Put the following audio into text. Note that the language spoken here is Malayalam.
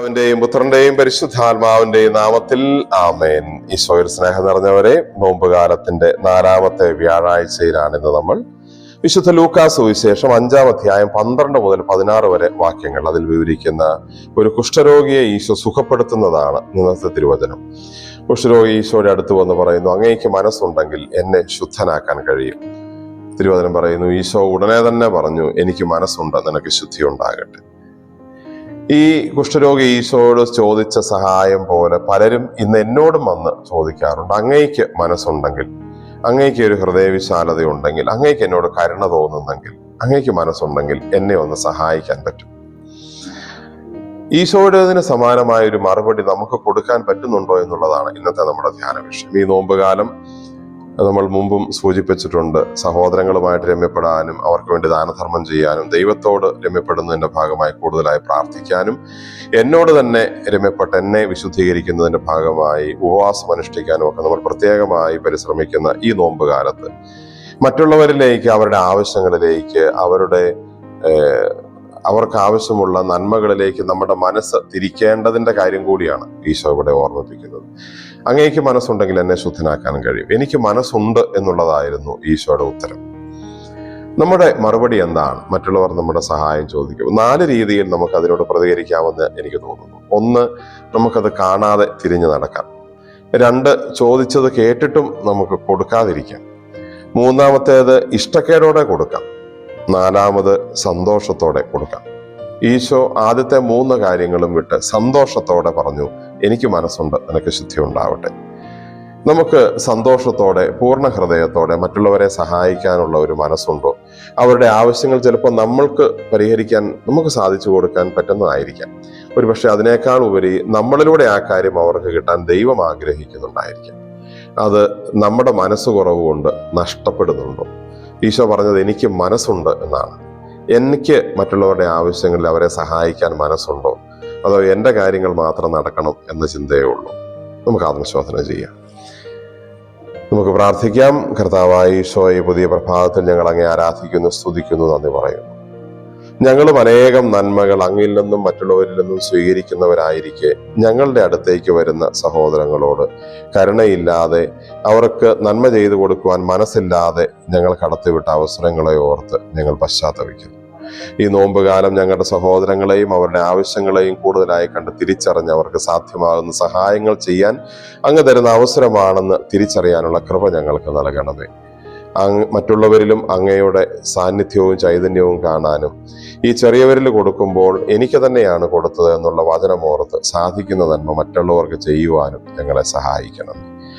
പിതാവിന്റെയും പുത്രന്റെയും പരിശുദ്ധാത്മാവിന്റെയും നാമത്തിൽ ആമേൻ. ഈശോയിൽ സ്നേഹം നിറഞ്ഞവരെ നോമ്പുകാലത്തിന്റെ നാലാമത്തെ വ്യാഴാഴ്ചയിലാണ് ഇന്ന് നമ്മൾ. വിശുദ്ധ ലൂക്കാസ് സുവിശേഷം അഞ്ചാം അധ്യായം പന്ത്രണ്ട് മുതൽ പതിനാറ് വരെ വാക്യങ്ങൾ അതിൽ വിവരിക്കുന്ന ഒരു കുഷ്ഠരോഗിയെ ഈശോ സുഖപ്പെടുത്തുന്നതാണ് ഇന്നത്തെ തിരുവചനം. കുഷ്ഠരോഗി ഈശോയുടെ അടുത്ത് വന്ന് പറയുന്നു അങ്ങേക്ക് മനസ്സുണ്ടെങ്കിൽ എന്നെ ശുദ്ധനാക്കാൻ കഴിയും. തിരുവചനം പറയുന്നു ഈശോ ഉടനെ തന്നെ പറഞ്ഞു എനിക്ക് മനസ്സുണ്ട് നിനക്ക് ശുദ്ധി ഉണ്ടാകട്ടെ. ഈ കുഷ്ഠരോഗി ഈശോയോട് ചോദിച്ച സഹായം പോലെ പലരും ഇന്ന് എന്നോടും വന്ന് ചോദിക്കാറുണ്ട്. അങ്ങേക്ക് മനസ്സുണ്ടെങ്കിൽ അങ്ങേക്ക് ഒരു ഹൃദയവിശാലത ഉണ്ടെങ്കിൽ അങ്ങേക്ക് എന്നോട് കരുണ തോന്നുന്നെങ്കിൽ അങ്ങേക്ക് മനസ്സുണ്ടെങ്കിൽ എന്നെ ഒന്ന് സഹായിക്കാൻ പറ്റും. ഈശോയുടേതിന് സമാനമായ ഒരു മറുപടി നമുക്ക് കൊടുക്കാൻ പറ്റുന്നുണ്ടോ എന്നുള്ളതാണ് ഇന്നത്തെ നമ്മുടെ ധ്യാന വിഷയം ഈ നോമ്പുകാലം നമ്മൾ മുമ്പും സൂചിപ്പിച്ചിട്ടുണ്ട്. സഹോദരങ്ങളുമായിട്ട് രമ്യപ്പെടാനും അവർക്ക് വേണ്ടി ദാനധർമ്മം ചെയ്യാനും ദൈവത്തോട് രമ്യപ്പെടുന്നതിന്റെ ഭാഗമായി കൂടുതലായി പ്രാർത്ഥിക്കാനും എന്നോട് തന്നെ രമ്യപ്പെട്ട് എന്നെ വിശുദ്ധീകരിക്കുന്നതിന്റെ ഭാഗമായി ഉപവാസം അനുഷ്ഠിക്കാനും ഒക്കെ നമ്മൾ പ്രത്യേകമായി പരിശ്രമിക്കുന്ന ഈ നോമ്പ് കാലത്ത്. മറ്റുള്ളവരിലേക്ക് അവരുടെ ആവശ്യങ്ങളിലേക്ക് അവരുടെ അവർക്ക് ആവശ്യമുള്ള നന്മകളിലേക്ക് നമ്മുടെ മനസ്സ് തിരിക്കേണ്ടതിന്റെ കാര്യം കൂടിയാണ് ഈശോ ഇവിടെ ഓർമ്മിപ്പിക്കുന്നത്. അങ്ങേക്ക് മനസ്സുണ്ടെങ്കിൽ എന്നെ ശുദ്ധനാക്കാൻ കഴിയും. എനിക്ക് മനസ്സുണ്ട് എന്നുള്ളതായിരുന്നു ഈശോയുടെ ഉത്തരം. നമ്മുടെ മറുപടി എന്താണ്? മറ്റുള്ളവർ നമ്മുടെ സഹായം ചോദിക്കും. നാല് രീതിയിൽ നമുക്ക് അതിനോട് പ്രതികരിക്കാമെന്ന് എനിക്ക് തോന്നുന്നു. ഒന്ന് നമുക്കത് കാണാതെ തിരിഞ്ഞു നടക്കാം. രണ്ട് ചോദിച്ചത് കേട്ടിട്ടും നമുക്ക് കൊടുക്കാതിരിക്കാം. മൂന്നാമത്തേത് ഇഷ്ടക്കേടോടെ കൊടുക്കാം. നാലാമത് സന്തോഷത്തോടെ കൊടുക്കാം. ഈശോ ആദ്യത്തെ മൂന്ന് കാര്യങ്ങളും വിട്ട് സന്തോഷത്തോടെ പറഞ്ഞു എനിക്ക് മനസ്സുണ്ട് നിനക്ക് ശുദ്ധി ഉണ്ടാവട്ടെ. നമുക്ക് സന്തോഷത്തോടെ പൂർണ ഹൃദയത്തോടെ മറ്റുള്ളവരെ സഹായിക്കാനുള്ള ഒരു മനസ്സുണ്ടോ? അവരുടെ ആവശ്യങ്ങൾ ചിലപ്പോൾ നമ്മൾക്ക് പരിഹരിക്കാൻ നമുക്ക് സാധിച്ചു കൊടുക്കാൻ പറ്റുന്നതായിരിക്കാം. ഒരുപക്ഷെ അതിനേക്കാൾ ഉപരി നമ്മളിലൂടെ ആ കാര്യം അവർക്ക് കിട്ടാൻ ദൈവം ആഗ്രഹിക്കുന്നുണ്ടായിരിക്കാം. അത് നമ്മുടെ മനസ്സ് കുറവ് കൊണ്ട് നഷ്ടപ്പെടുന്നുണ്ടോ? ഈശോ പറഞ്ഞത് എനിക്ക് മനസ്സുണ്ട് എന്നാണ്. എനിക്ക് മറ്റുള്ളവരുടെ ആവശ്യങ്ങളിൽ അവരെ സഹായിക്കാൻ മനസ്സുണ്ടോ? അതോ എന്റെ കാര്യങ്ങൾ മാത്രം നടക്കണം എന്ന ചിന്തയേ ഉള്ളൂ. നമുക്ക് ആത്മശോധന ചെയ്യാം. നമുക്ക് പ്രാർത്ഥിക്കാം. കർത്താവായി ഈശോയെ പുതിയ പ്രഭാതത്തിൽ ഞങ്ങൾ അങ്ങേ ആരാധിക്കുന്നു സ്തുതിക്കുന്നു നന്ദി പറയുന്നു. ഞങ്ങളും അനേകം നന്മകൾ അങ്ങിൽ നിന്നും മറ്റുള്ളവരിൽ നിന്നും സ്വീകരിക്കുന്നവരായിരിക്കെ ഞങ്ങളുടെ അടുത്തേക്ക് വരുന്ന സഹോദരങ്ങളോട് കരുണയില്ലാതെ അവർക്ക് നന്മ ചെയ്തു കൊടുക്കുവാൻ മനസ്സില്ലാതെ ഞങ്ങൾ കടത്തിവിട്ട അവസരങ്ങളെ ഓർത്ത് ഞങ്ങൾ പശ്ചാത്തപിക്കുന്നു. ഈ നോമ്പ് കാലം ഞങ്ങളുടെ സഹോദരങ്ങളെയും അവരുടെ ആവശ്യങ്ങളെയും കൂടുതലായി കണ്ട് തിരിച്ചറിഞ്ഞ് അവർക്ക് സാധ്യമാകുന്ന സഹായങ്ങൾ ചെയ്യാൻ അങ്ങ് തരുന്ന അവസരമാണെന്ന് തിരിച്ചറിയാനുള്ള കൃപ ഞങ്ങൾക്ക് നൽകണമേ. അങ്ങ് മറ്റുള്ളവരിലും അങ്ങയുടെ സാന്നിധ്യവും ചൈതന്യവും കാണാനും ഈ ചെറിയവരിൽ കൊടുക്കുമ്പോൾ എനിക്ക് തന്നെയാണ് കൊടുത്തത് എന്നുള്ള വചനമോർത്ത് സാധിക്കുന്ന നന്മ മറ്റുള്ളവർക്ക് ചെയ്യുവാനും ഞങ്ങളെ സഹായിക്കണം.